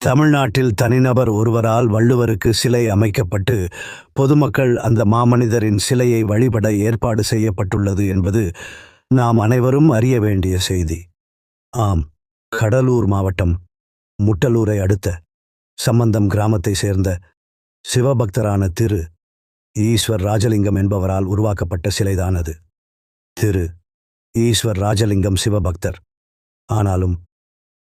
தமிழ்நாட்டில் தனிநபர் ஒருவரால் வள்ளுவருக்கு சிலை அமைக்கப்பட்டு பொதுமக்கள் அந்த மாமனிதரின் சிலையை வழிபட ஏற்பாடு செய்யப்பட்டுள்ளது என்பது நாம் அனைவரும் அறிய வேண்டிய செய்தி. ஆம் கடலூர் மாவட்டம் முட்டலூரை அடுத்த சம்பந்தம் கிராமத்தை சேர்ந்த சிவபக்தரான திரு. ஈஸ்வர் ராஜலிங்கம் என்பவரால் உருவாக்கப்பட்ட சிலைதானது. திரு. ஈஸ்வர் ராஜலிங்கம் சிவபக்தர். ஆனாலும்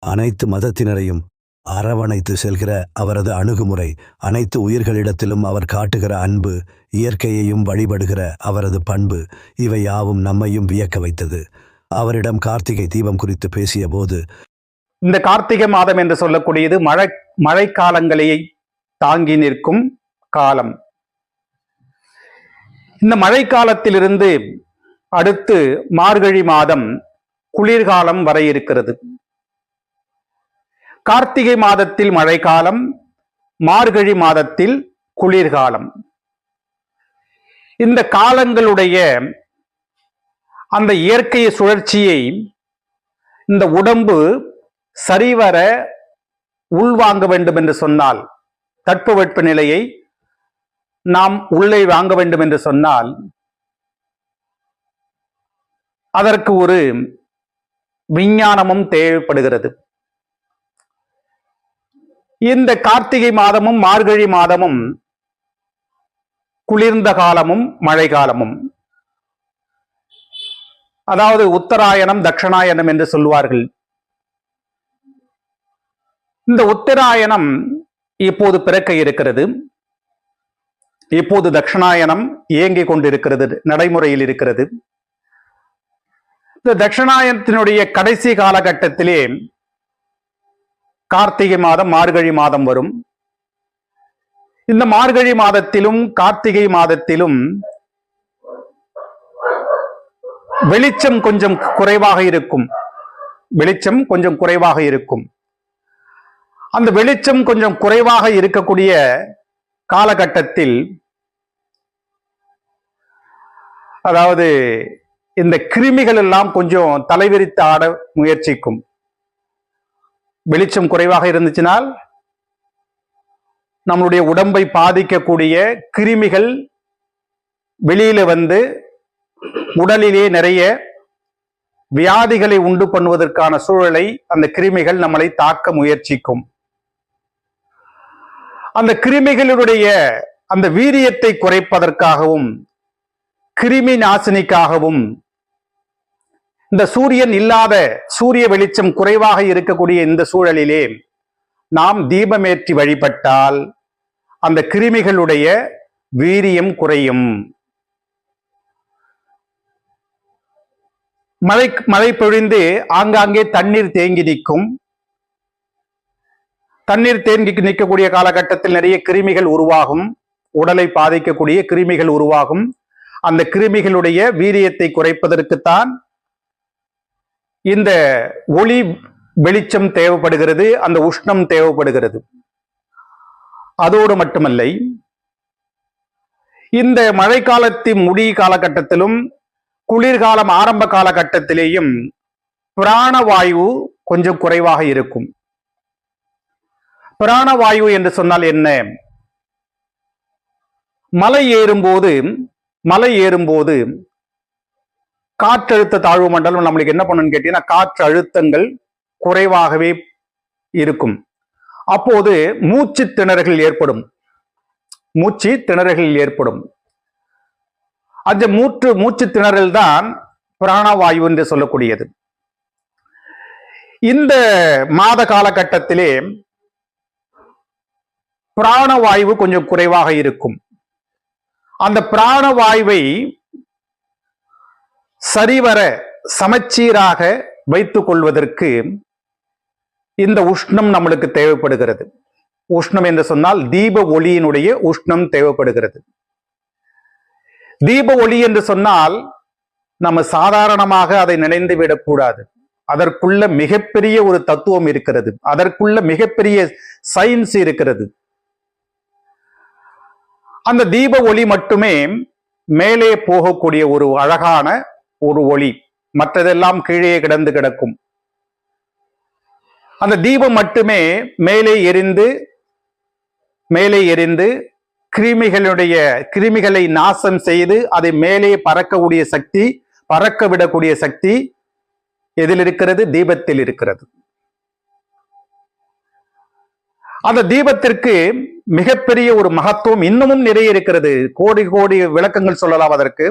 அனைத்து மதத்தினரையும் அரவணைத்து செல்கிற அவரது அணுகுமுறை அனைத்து உயிர்களிடத்திலும் அவர் காட்டுகிற அன்பு இயற்கையையும் வழிபடுகிற அவரது பண்பு இவை யாவும் நம்மையும் வியக்க வைத்தது. அவரிடம் கார்த்திகை தீபம் குறித்து பேசிய போது இந்த கார்த்திகை மாதம் என்று சொல்லக்கூடியது மழை மழைக்காலங்களையே தாங்கி நிற்கும் காலம். இந்த மழைக்காலத்திலிருந்து அடுத்து மார்கழி மாதம் குளிர்காலம் வர இருக்கிறது. கார்த்திகை மாதத்தில் மழைக்காலம் மார்கழி மாதத்தில் குளிர்காலம். இந்த காலங்களுடைய அந்த இயற்கை சுழற்சியை இந்த உடம்பு சரிவர உள்வாங்க வேண்டும் என்று சொன்னால் தட்பவெட்ப நிலையை நாம் உள்ளே வாங்க வேண்டும் என்று சொன்னால் அதற்கு ஒரு விஞ்ஞானமும் தேவைப்படுகிறது. இந்த கார்த்திகை மாதமும் மார்கழி மாதமும் குளிர்ந்த காலமும் மழை காலமும் அதாவது உத்தராயணம் தட்சணாயனம் என்று சொல்வார்கள் இந்த உத்தராயணம் இப்போது பிறக்க இருக்கிறது. இப்போது தட்சிணாயனம் இயங்கிக் கொண்டிருக்கிறது நடைமுறையில் இருக்கிறது. இந்த தட்சிணாயனத்தினுடைய கடைசி காலகட்டத்திலே கார்த்திகை மாதம் மார்கழி மாதம் வரும். இந்த மார்கழி மாதத்திலும் கார்த்திகை மாதத்திலும் வெளிச்சம் கொஞ்சம் குறைவாக இருக்கும். வெளிச்சம் கொஞ்சம் குறைவாக இருக்கும். அந்த வெளிச்சம் கொஞ்சம் குறைவாக இருக்கக்கூடிய காலகட்டத்தில் அதாவது இந்த கிருமிகள் எல்லாம் கொஞ்சம் தலைவிரித்து ஆட முயற்சிக்கும். வெளிச்சம் குறைவாக இருந்துச்சுனால் நம்மளுடைய உடம்பை பாதிக்கக்கூடிய கிருமிகள் வெளியில வந்து உடலிலே நிறைய வியாதிகளை உண்டு பண்ணுவதற்கான சூழலை அந்த கிருமிகள் நம்மளை தாக்க முயற்சிக்கும். அந்த கிருமிகளுடைய அந்த வீரியத்தை குறைப்பதற்காகவும் கிருமி நாசினிக்காகவும் இந்த சூரியன் இல்லாத சூரிய வெளிச்சம் குறைவாக இருக்கக்கூடிய இந்த சூழலிலே நாம் தீபமேற்றி வழிபட்டால் அந்த கிருமிகளுடைய வீரியம் குறையும். மழை மழை பொழிந்து ஆங்காங்கே தண்ணீர் தேங்கி நிற்கும். தண்ணீர் தேங்கி நிற்கக்கூடிய காலகட்டத்தில் நிறைய கிருமிகள் உருவாகும். உடலை பாதிக்கக்கூடிய கிருமிகள் உருவாகும். அந்த கிருமிகளுடைய வீரியத்தை குறைப்பதற்குத்தான் இந்த ஒளி வெளிச்சம் தேவைப்படுகிறது அந்த உஷ்ணம் தேவைப்படுகிறது. அதோடு மட்டுமல்ல இந்த மழைக்காலத்தின் முடி காலகட்டத்திலும் குளிர்காலம் ஆரம்ப காலகட்டத்திலேயும் பிராணவாயு கொஞ்சம் குறைவாக இருக்கும். பிராணவாயு என்று சொன்னால் என்ன? மலை ஏறும்போது மலை ஏறும்போது காற்றழுத்த தாழ்வு மண்டலம் நம்மளுக்கு என்ன பண்ணுன்னு கேட்டீங்கன்னா காற்று அழுத்தங்கள் குறைவாகவே இருக்கும். அப்போது மூச்சு திணறுகள் ஏற்படும். மூச்சு திணறுகள் ஏற்படும். அந்த மூற்று மூச்சு திணறல் தான் பிராணவாயு என்று சொல்லக்கூடியது. இந்த மாத காலகட்டத்திலே பிராணவாயு கொஞ்சம் குறைவாக இருக்கும். அந்த பிராணவாயுவை சரிவர சமச்சீராக வைத்துக் கொள்வதற்கு இந்த உஷ்ணம் நம்மளுக்கு தேவைப்படுகிறது. உஷ்ணம் என்று சொன்னால் தீப ஒளியினுடைய உஷ்ணம் தேவைப்படுகிறது. தீப ஒளி என்று சொன்னால் நம்ம சாதாரணமாக அதை நினைந்து விடக்கூடாது. அதற்குள்ள மிகப்பெரிய ஒரு தத்துவம் இருக்கிறது. அதற்குள்ள மிகப்பெரிய சயின்ஸ் இருக்கிறது. அந்த தீப ஒளி மட்டுமே மேலே போகக்கூடிய ஒரு அழகான ஒரு ஒளி. மற்றதெல்லாம் கீழே கிடந்து கிடக்கும். அந்த தீபம் மட்டுமே மேலே எரிந்து மேலே எரிந்து கிருமிகளுடைய கிருமிகளை நாசம் செய்து அதை மேலே பறக்கக்கூடிய சக்தி பறக்க விடக்கூடிய சக்தி எதில் இருக்கிறது? தீபத்தில் இருக்கிறது. அந்த தீபத்திற்கு மிகப்பெரிய ஒரு மகத்துவம் இன்னமும் நிறைய இருக்கிறது. கோடி கோடி விளக்கங்கள் சொல்லலாம் அதற்கு.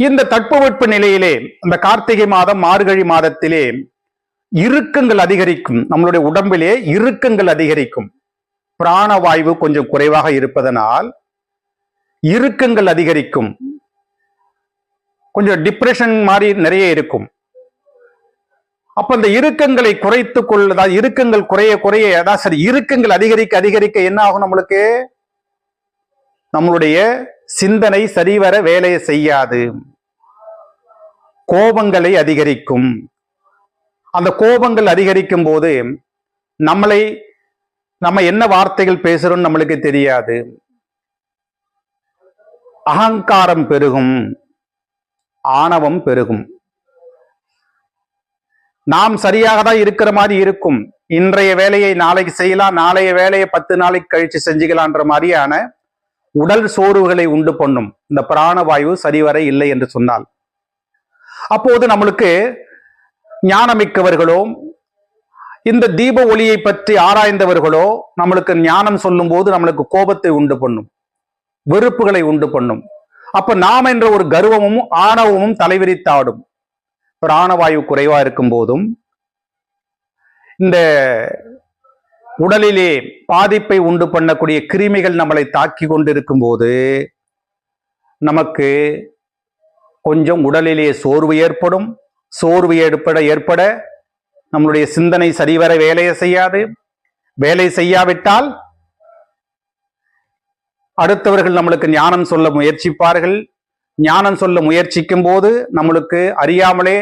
இந்த தட்பவெட்ப நிலையிலே இந்த கார்த்திகை மாதம் மார்கழி மாதத்திலே இறுக்கங்கள் அதிகரிக்கும். நம்மளுடைய உடம்பிலே இறுக்கங்கள் அதிகரிக்கும். பிராணவாயு கொஞ்சம் குறைவாக இருப்பதனால் இறுக்கங்கள் அதிகரிக்கும். கொஞ்சம் டிப்ரெஷன் மாதிரி நிறைய இருக்கும். அப்ப இந்த இறுக்கங்களை குறைத்துக் கொள்ளதா இறுக்கங்கள் குறைய குறைய அதான் சரி இறுக்கங்கள் அதிகரிக்க அதிகரிக்க என்ன ஆகும் நம்மளுக்கு? நம்மளுடைய சிந்தனை சரிவர வேலையை செய்யாது. கோபங்களை அதிகரிக்கும். அந்த கோபங்கள் அதிகரிக்கும் போது நம்மளை நம்ம என்ன வார்த்தைகள் பேசுறோம் நம்மளுக்கு தெரியாது. அகங்காரம் பெருகும். ஆணவம் பெருகும். நாம் சரியாக தான் இருக்கிற மாதிரி இருக்கும். இன்றைய வேலையை நாளைக்கு செய்யலாம் நாளைய வேலையை பத்து நாளைக்கு கழிச்சு செஞ்சுக்கலான்ற மாதிரியான உடல் சோர்வுகளை உண்டு பண்ணும். இந்த பிராணவாயு சரிவர இல்லை என்று சொன்னால். அப்போது நம்மளுக்கு ஞானமிக்கவர்களோ இந்த தீப ஒளியை பற்றி ஆராய்ந்தவர்களோ நம்மளுக்கு ஞானம் சொல்லும் போது நம்மளுக்கு கோபத்தை உண்டு பண்ணும். வெறுப்புகளை உண்டு பண்ணும். அப்ப நாம் என்ற ஒரு கர்வமும் ஆணவமும் தலைவிரித்தாடும். பிராணவாயு குறைவா இருக்கும் போதும் இந்த உடலிலே பாதிப்பை உண்டு பண்ணக்கூடிய கிருமிகள் நம்மளை தாக்கி கொண்டிருக்கும் போது நமக்கு கொஞ்சம் உடலிலே சோர்வு ஏற்படும். சோர்வு ஏற்பட ஏற்பட நம்மளுடைய சிந்தனை சரிவர வேலையை செய்யாது. வேலை செய்யாவிட்டால் அடுத்தவர்கள் நம்மளுக்கு ஞானம் சொல்ல முயற்சிப்பார்கள். ஞானம் சொல்ல முயற்சிக்கும் போது நம்மளுக்கு அறியாமலே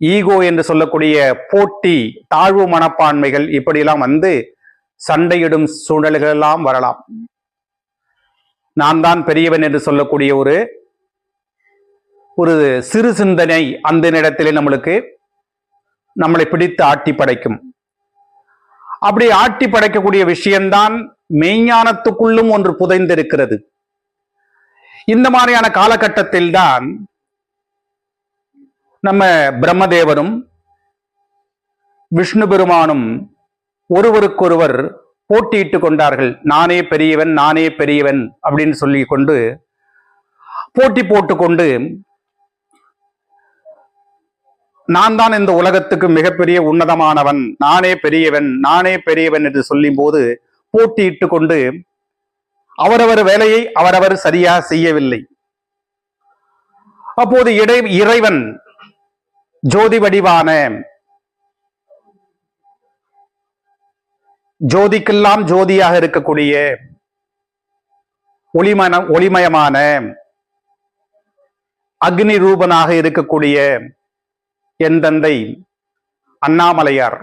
ஈகோ என்று சொல்லக்கூடிய போட்டி தாழ்வு மனப்பான்மைகள் இப்படியெல்லாம் வந்து சண்டையிடும் சூழல்கள் எல்லாம் வரலாம். நான் தான் பெரியவன் என்று சொல்லக்கூடிய ஒரு ஒரு சிறு சிந்தனை அந்த நேரத்திலே நம்மளுக்கு நம்மளை பிடித்து ஆட்டி படைக்கும். அப்படி ஆட்டி படைக்கக்கூடிய விஷயம்தான் மெய்ஞானத்துக்குள்ளும் ஒன்று புதைந்திருக்கிறது. இந்த மாதிரியான காலகட்டத்தில் தான் நம்ம பிரம்மதேவரும் விஷ்ணு பெருமானும் ஒருவருக்கொருவர் போட்டியிட்டு கொண்டார்கள். நானே பெரியவன் நானே பெரியவன் அப்படின்னு சொல்லி கொண்டு போட்டி போட்டுக்கொண்டு நான் தான் இந்த உலகத்துக்கு மிகப்பெரிய உன்னதமானவன். நானே பெரியவன் நானே பெரியவன் என்று சொல்லும் போது போட்டியிட்டு கொண்டு அவரவர் வேலையை அவரவர் சரியா செய்யவில்லை. அப்போது இடை இறைவன் ஜோதி வடிவான ஜோதிக்கெல்லாம் ஜோதியாக இருக்கக்கூடிய ஒளிமன ஒளிமயமான அக்னி ரூபனாக இருக்கக்கூடிய என் தந்தை அண்ணாமலையார்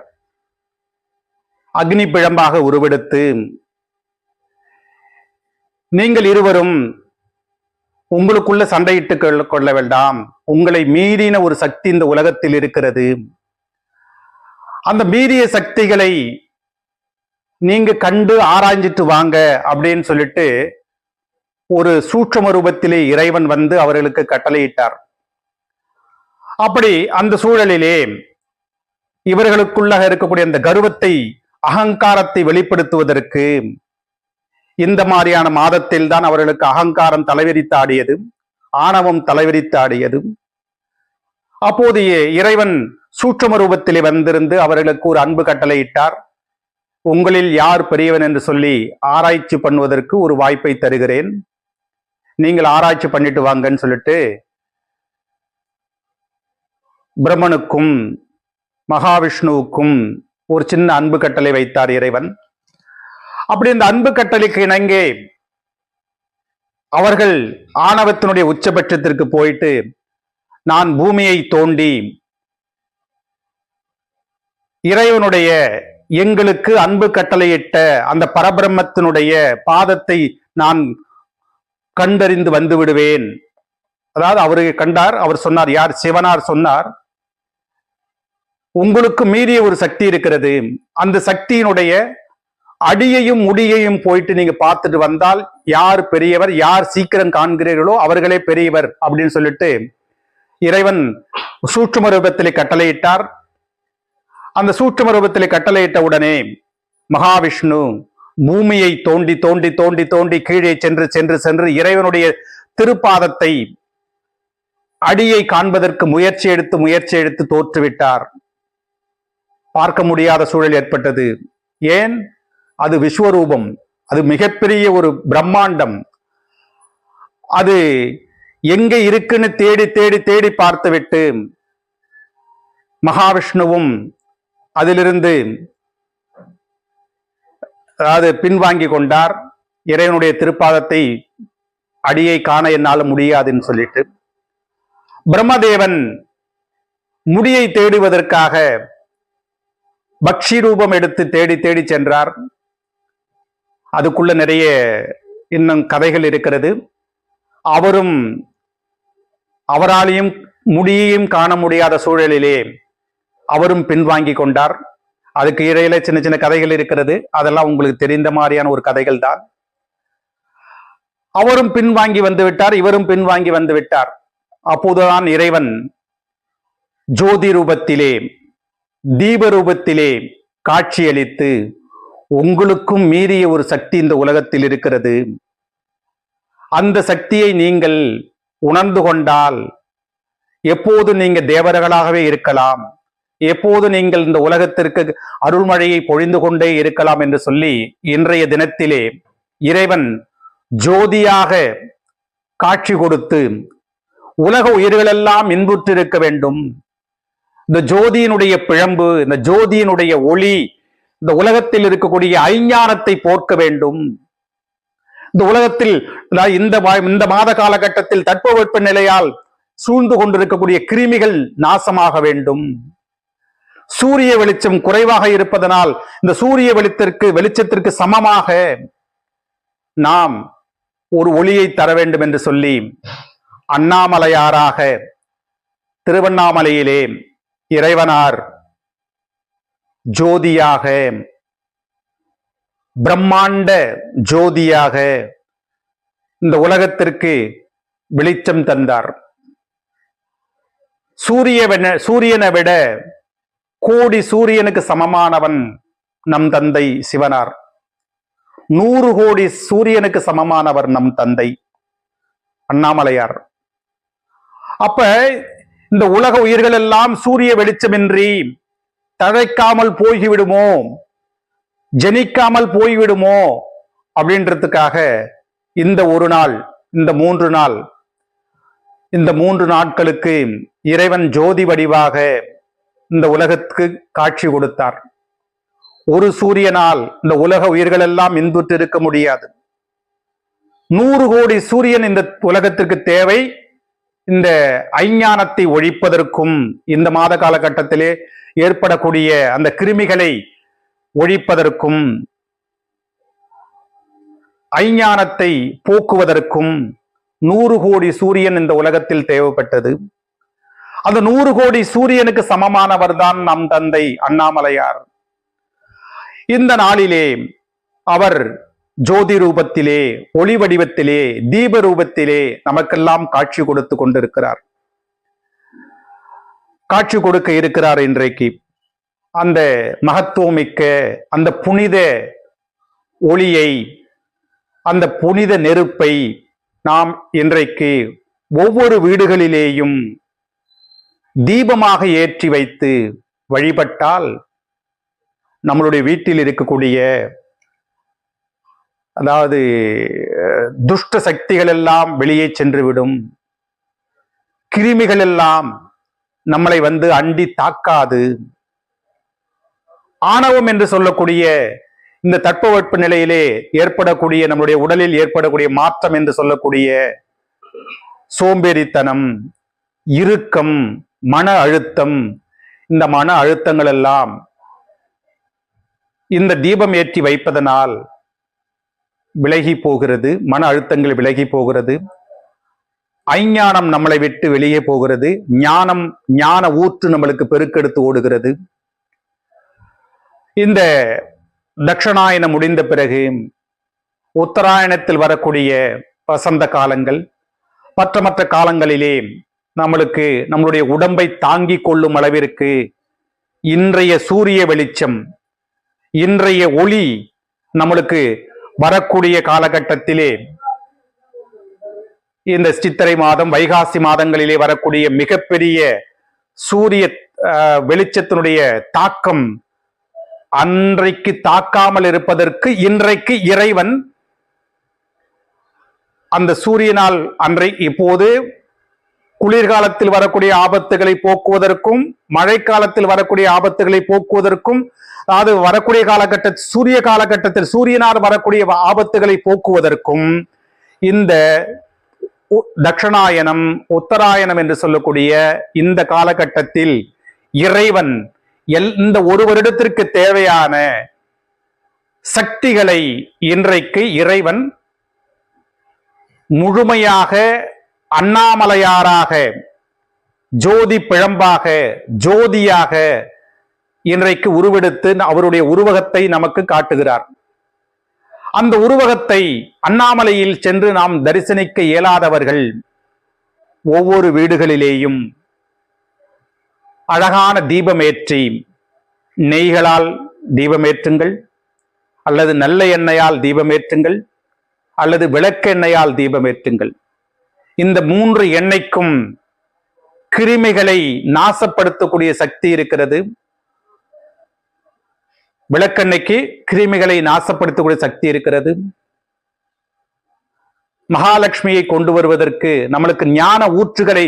அக்னி பிழம்பாக உருவெடுத்து நீங்கள் இருவரும் உங்களுக்குள்ள சண்டையிட்டு கொள்ள- கொள்ள வேண்டாம். உங்களை மீறின ஒரு சக்தி இந்த உலகத்தில் இருக்கிறது. அந்த மீறிய சக்திகளை நீங்க கண்டு ஆராய்ஞ்சிட்டு வாங்க அப்படின்னு சொல்லிட்டு ஒரு சூட்சம ரூபத்திலே இறைவன் வந்து அவர்களுக்கு கட்டளையிட்டார். அப்படி அந்த சூழலிலே இவர்களுக்குள்ளாக இருக்கக்கூடிய அந்த கர்வத்தை அகங்காரத்தை வெளிப்படுத்துவதற்கு இந்த மாதிரியான மாதத்தில் தான் அவர்களுக்கு அகங்காரம் தலைவிரித்தாடியது ஆணவம் தலைவிரித்தாடியது. அப்போதையே இறைவன் சூட்சம ரூபத்திலே வந்திருந்து அவர்களுக்கு ஒரு அன்பு கட்டளையிட்டார். உங்களில் யார் பெரியவன் என்று சொல்லி ஆராய்ச்சி பண்ணுவதற்கு ஒரு வாய்ப்பை தருகிறேன். நீங்கள் ஆராய்ச்சி பண்ணிட்டு வாங்கன்னு சொல்லிட்டு பிரம்மனுக்கும் மகாவிஷ்ணுவுக்கும் ஒரு சின்ன அன்பு கட்டளை வைத்தார் இறைவன். அப்படி இந்த அன்பு கட்டளைக்கு இணங்கே அவர்கள் ஆணவத்தினுடைய உச்சபட்சத்திற்கு போயிட்டு நான் பூமியை தோண்டி இறைவனுடைய எங்களுக்கு அன்பு கட்டளையிட்ட அந்த பரபிரம்மத்தினுடைய பாதத்தை நான் கண்டறிந்து வந்து விடுவேன். அதாவது அவரு கண்டார் அவர் சொன்னார் யார் சிவனார் சொன்னார் உங்களுக்கு மீறிய ஒரு சக்தி இருக்கிறது. அந்த சக்தியினுடைய அடியையும் முடியையும் போயிட்டு நீங்க பார்த்துட்டு வந்தால் யார் பெரியவர் யார் சீக்கிரம் காண்கிறீர்களோ அவர்களே பெரியவர் அப்படின்னு சொல்லிட்டு இறைவன் சூட்சும ரூபத்திலே கட்டளையிட்டார். அந்த சூட்சும ரூபத்திலே கட்டளையிட்ட உடனே மகாவிஷ்ணு பூமியை தோண்டி தோண்டி தோண்டி தோண்டி கீழே சென்று சென்று சென்று இறைவனுடைய திருப்பாதத்தை அடியை காண்பதற்கு முயற்சி எடுத்து முயற்சி எடுத்து தோற்றுவிட்டார். பார்க்க முடியாத சூழல் ஏற்பட்டது. ஏன்? அது விஸ்வரூபம் அது மிகப்பெரிய ஒரு பிரம்மாண்டம். அது எங்க இருக்குன்னு தேடி தேடி தேடி பார்த்துவிட்டு மகாவிஷ்ணுவும் அதிலிருந்து அதாவது பின்வாங்கி கொண்டார். இறைவனுடைய திருப்பாதத்தை அடியை காண என்னால் முடியாதுன்னு சொல்லிட்டு. பிரம்மதேவன் முடியை தேடுவதற்காக பக்ஷி ரூபம் எடுத்து தேடி தேடி சென்றார். அதுக்குள்ள நிறைய இன்னும் கதைகள் இருக்கிறது. அவரும் அவராலையும் முடியையும் காண முடியாத சூழலிலே அவரும் பின்வாங்கி கொண்டார். அதுக்கு இடையில சின்ன சின்ன கதைகள் இருக்கிறது. அதெல்லாம் உங்களுக்கு தெரிந்த மாதிரியான ஒரு கதைகள் தான். அவரும் பின்வாங்கி வந்து விட்டார். இவரும் பின்வாங்கி வந்து விட்டார். அப்போதுதான் இறைவன் ஜோதி ரூபத்திலே தீப ரூபத்திலே காட்சியளித்து உங்களுக்கும் மீறிய ஒரு சக்தி இந்த உலகத்தில் இருக்கிறது. அந்த சக்தியை நீங்கள் உணர்ந்து கொண்டால் எப்போது நீங்க தேவர்களாகவே இருக்கலாம். எப்போது நீங்கள் இந்த உலகத்திற்கு அருள்மழையை பொழிந்து கொண்டே இருக்கலாம் என்று சொல்லி இன்றைய தினத்திலே இறைவன் ஜோதியாக காட்சி கொடுத்து உலக உயிர்களெல்லாம் இன்புற்றிருக்க வேண்டும். இந்த ஜோதியினுடைய பிழம்பு இந்த ஜோதியினுடைய ஒளி இந்த உலகத்தில் இருக்கக்கூடிய ஐஞானத்தை போர்க்க வேண்டும். இந்த உலகத்தில் இந்த இந்த மாத காலகட்டத்தில் தட்பவெட்ப நிலையால் சூழ்ந்து கொண்டிருக்கக்கூடிய கிருமிகள் நாசமாக வேண்டும். சூரிய வெளிச்சம் குறைவாக இருப்பதனால் இந்த சூரிய வெளித்திற்கு வெளிச்சத்திற்கு சமமாக நாம் ஒரு ஒளியை தர வேண்டும் என்று சொல்லி அண்ணாமலையாராக திருவண்ணாமலையிலே இறைவனார் ஜோதியாக பிரம்மாண்ட ஜோதியாக இந்த உலகத்திற்கு வெளிச்சம் தந்தார். சூரிய சூரியனை விட கோடி சூரியனுக்கு சமமானவன் நம் தந்தை சிவனார். நூறு கோடி சூரியனுக்கு சமமானவர் நம் தந்தை அண்ணாமலையார். அப்ப இந்த உலக உயிர்கள் எல்லாம் சூரிய வெளிச்சமின்றி தழைக்காமல் போய்விடுமோ? ஜனிக்காமல் போய்விடுமோ? அப்படின்றதுக்காக இந்த ஒரு நாள் இந்த மூன்று நாள் இந்த மூன்று நாட்களுக்கு இறைவன் ஜோதி வடிவாக இந்த உலகத்துக்கு காட்சி கொடுத்தார். ஒரு சூரியனால் இந்த உலக உயிர்கள் எல்லாம் இன்புற்று இருக்க முடியாது. நூறு கோடி சூரியன் இந்த உலகத்திற்கு தேவை. இந்த ஐஞானத்தை ஒழிப்பதற்கும் இந்த மாத காலகட்டத்திலே ஏற்படக்கூடிய அந்த கிருமிகளை ஒழிப்பதற்கும் ஐஞானத்தை போக்குவதற்கும் நூறு கோடி சூரியன் இந்த உலகத்தில் தேவைப்பட்டது. அந்த நூறு கோடி சூரியனுக்கு சமமானவர் தான் நம் தந்தை அண்ணாமலையார். இந்த நாளிலே அவர் ஜோதி ரூபத்திலே ஒளி வடிவத்திலே தீப ரூபத்திலே நமக்கெல்லாம் காட்சி கொடுத்து கொண்டிருக்கிறார். காட்சி கொடுக்க இருக்கிறார் இன்றைக்கு. அந்த மகத்துவமிக்க அந்த புனித ஒளியை அந்த புனித நெருப்பை நாம் இன்றைக்கு ஒவ்வொரு வீடுகளிலேயும் தீபமாக ஏற்றி வைத்து வழிபட்டால் நம்மளுடைய வீட்டில் இருக்கக்கூடிய அதாவது துஷ்ட சக்திகள் எல்லாம் வெளியே சென்றுவிடும் கிருமிகள் எல்லாம் நம்மளை வந்து அண்டி தாக்காது. ஆணவம் என்று சொல்லக்கூடிய இந்த தட்பவெட்ப நிலையிலே ஏற்படக்கூடிய நம்முடைய உடலில் ஏற்படக்கூடிய மாற்றம் என்று சொல்லக்கூடிய சோம்பேறித்தனம் இறுக்கம் மன அழுத்தம் இந்த மன அழுத்தங்கள் எல்லாம் இந்த தீபம் ஏற்றி வைப்பதனால் விலகி போகிறது மன அழுத்தங்கள் விலகி போகிறது. ஐஞானம் நம்மளை விட்டு வெளியே போகிறது. ஞானம் ஞான ஊற்று நம்மளுக்கு பெருக்கெடுத்து ஓடுகிறது. இந்த தட்சணாயனம் முடிந்த பிறகு உத்தராயணத்தில் வரக்கூடிய வசந்த காலங்கள் மற்ற மற்ற காலங்களிலே நம்மளுக்கு நம்மளுடைய உடம்பை தாங்கிக் கொள்ளும் அளவிற்கு இன்றைய சூரிய வெளிச்சம் இன்றைய ஒளி நம்மளுக்கு வரக்கூடிய காலகட்டத்திலே இந்த சித்திரை மாதம் வைகாசி மாதங்களிலே வரக்கூடிய மிகப்பெரிய சூரிய வெளிச்சத்தினுடைய தாக்கம் அன்றைக்கு தாக்காமல் இருப்பதற்கு இன்றைக்கு இறைவன் அந்த சூரியனால் அன்றை இப்போது குளிர்காலத்தில் வரக்கூடிய ஆபத்துகளை போக்குவதற்கும் மழைக்காலத்தில் வரக்கூடிய ஆபத்துகளை போக்குவதற்கும் அதாவது வரக்கூடிய காலகட்ட சூரிய காலகட்டத்தில் சூரியனால் வரக்கூடிய ஆபத்துகளை போக்குவதற்கும் இந்த தட்சணாயனம் உத்தராயணம் என்று சொல்லக்கூடிய இந்த காலகட்டத்தில் இறைவன் எல் இந்த ஒரு வருடத்திற்கு தேவையான சக்திகளை இன்றைக்கு இறைவன் முழுமையாக அண்ணாமலையாராக ஜோதி பிழம்பாக ஜோதியாக இன்றைக்கு உருவெடுத்து அவருடைய உருவகத்தை நமக்கு காட்டுகிறார். அந்த உருவகத்தை அண்ணாமலையில் சென்று நாம் தரிசனிக்க இயலாதவர்கள் ஒவ்வொரு வீடுகளிலேயும் அழகான தீபமேற்றி நெய்களால் தீபமேற்றுங்கள் அல்லது நல்ல எண்ணெயால் தீபமேற்றுங்கள் அல்லது விளக்கெண்ணெயால் தீபமேற்றுங்கள். இந்த மூன்று எண்ணெய்க்கும் கிருமிகளை நாசப்படுத்தக்கூடிய சக்தி இருக்கிறது. விளக்கெண்ணெய்க்கு கிருமிகளை நாசப்படுத்தக்கூடிய சக்தி இருக்கிறது. மகாலட்சுமியை கொண்டு வருவதற்கு நம்மளுக்கு ஞான ஊற்றுகளை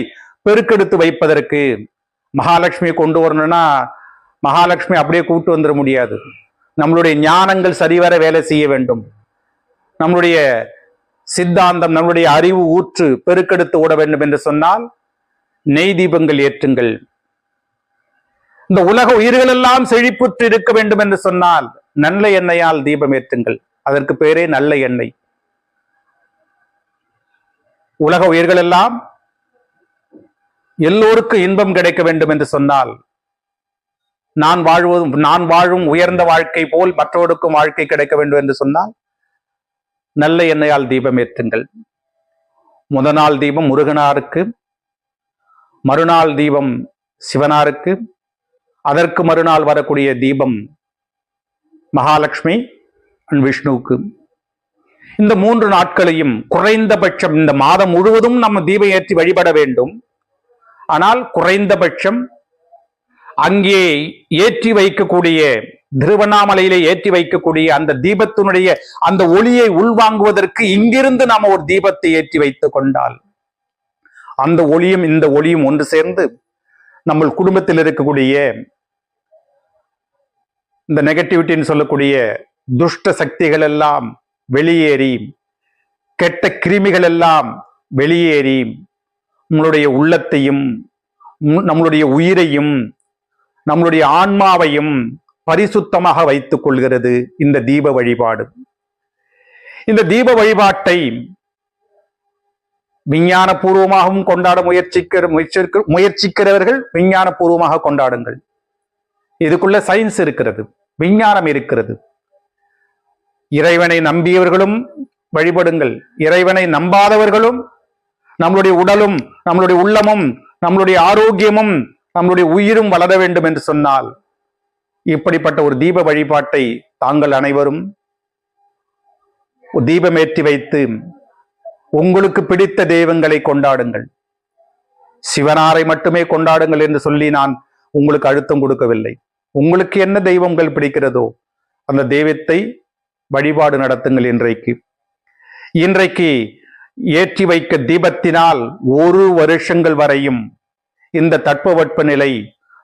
பெருக்கெடுத்து வைப்பதற்கு மகாலட்சுமியை கொண்டு வரணும்னா மகாலட்சுமி அப்படியே கூட்டு வந்துட முடியாது. நம்மளுடைய ஞானங்கள் சரிவர வேலை செய்ய வேண்டும். நம்மளுடைய சித்தாந்தம் நம்மளுடைய அறிவு ஊற்று பெருக்கெடுத்து ஓட வேண்டும் என்று சொன்னால் நெய் தீபங்கள் ஏற்றுங்கள். இந்த உலக உயிர்கள் எல்லாம் செழிப்புற்று இருக்க வேண்டும் என்று சொன்னால் நல்ல எண்ணெயால் தீபம் ஏற்றுங்கள். அதற்கு பேரே நல்ல எண்ணெய். உலக உயிர்கள் எல்லாம் எல்லோருக்கும் இன்பம் கிடைக்க வேண்டும் என்று சொன்னால் நான் வாழ்வதும் நான் வாழும் உயர்ந்த வாழ்க்கை போல் மற்றவருக்கும் வாழ்க்கை கிடைக்க வேண்டும் என்று சொன்னால் நல்ல எண்ணெயால் தீபம் ஏற்றுங்கள். முத நாள் தீபம் முருகனாருக்கு மறுநாள் தீபம் சிவனாருக்கு அதற்கு மறுநாள் வரக்கூடிய தீபம் மகாலட்சுமி விஷ்ணுவுக்கு. இந்த மூன்று நாட்களையும் குறைந்தபட்சம் இந்த மாதம் முழுவதும் நம்ம தீபம் ஏற்றி வழிபட வேண்டும். ஆனால் குறைந்தபட்சம் அங்கே ஏற்றி வைக்கக்கூடிய திருவண்ணாமலையிலே ஏற்றி வைக்கக்கூடிய அந்த தீபத்தினுடைய அந்த ஒளியை உள்வாங்குவதற்கு இங்கிருந்து நாம் ஒரு தீபத்தை ஏற்றி வைத்துக் கொண்டால் அந்த ஒளியும் இந்த ஒளியும் ஒன்று சேர்ந்து நம்ம குடும்பத்தில் இருக்கக்கூடிய இந்த நெகட்டிவிட்டின்னு சொல்லக்கூடிய துஷ்ட சக்திகள் எல்லாம் வெளியேறி கெட்ட கிருமிகள் எல்லாம் வெளியேறி நம்மளுடைய உள்ளத்தையும் உம் நம்மளுடைய உயிரையும் நம்மளுடைய ஆன்மாவையும் பரிசுத்தமாக வைத்துக் கொள்கிறது இந்த தீப வழிபாடு. இந்த தீப வழிபாட்டை விஞ்ஞான பூர்வமாகவும் கொண்டாட முயற்சிக்கிற முயற்சிக்க- முயற்சிக்கிறவர்கள் விஞ்ஞான பூர்வமாக கொண்டாடுங்கள். இதுக்குள்ள சயின்ஸ் இருக்கிறது விஞ்ஞானம் இருக்கிறது. இறைவனை நம்பியவர்களும் வழிபடுங்கள். இறைவனை நம்பாதவர்களும் நம்மளுடைய உடலும் நம்மளுடைய உள்ளமும் நம்மளுடைய ஆரோக்கியமும் நம்மளுடைய உயிரும் வளர வேண்டும் என்று சொன்னால் இப்படிப்பட்ட ஒரு தீப வழிபாட்டை தாங்கள் அனைவரும் தீபமேற்றி வைத்து உங்களுக்கு பிடித்த தெய்வங்களை கொண்டாடுங்கள். சிவனாரை மட்டுமே கொண்டாடுங்கள் என்று சொல்லி நான் உங்களுக்கு அழுத்தம் கொடுக்கவில்லை. உங்களுக்கு என்ன தெய்வங்கள் பிடிக்கிறதோ அந்த தெய்வத்தை வழிபாடு நடத்துங்கள் இன்றைக்கு. இன்றைக்கு ஏற்றி வைக்க தீபத்தினால் ஒரு வருஷங்கள் வரையும் இந்த தட்பவெட்ப நிலை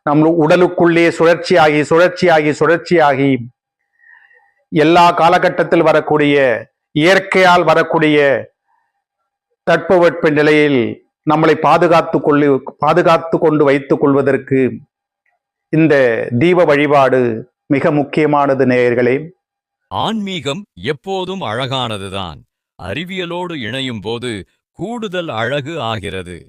நம் உடலுக்குள்ளே சுழற்சியாகி சுழற்சியாகி சுழற்சியாகி எல்லா காலகட்டத்தில் வரக்கூடிய இயற்கையால் வரக்கூடிய தட்பவெட்ப நிலையில் நம்மளை பாதுகாத்து கொள்ளி பாதுகாத்து கொண்டு வைத்துக் கொள்வதற்கு இந்த தீப வழிபாடு மிக முக்கியமானது நேயர்களே. ஆன்மீகம் எப்போதும் அழகானதுதான். அறிவியலோடு இணையும் போது கூடுதல் அழகு ஆகிறது.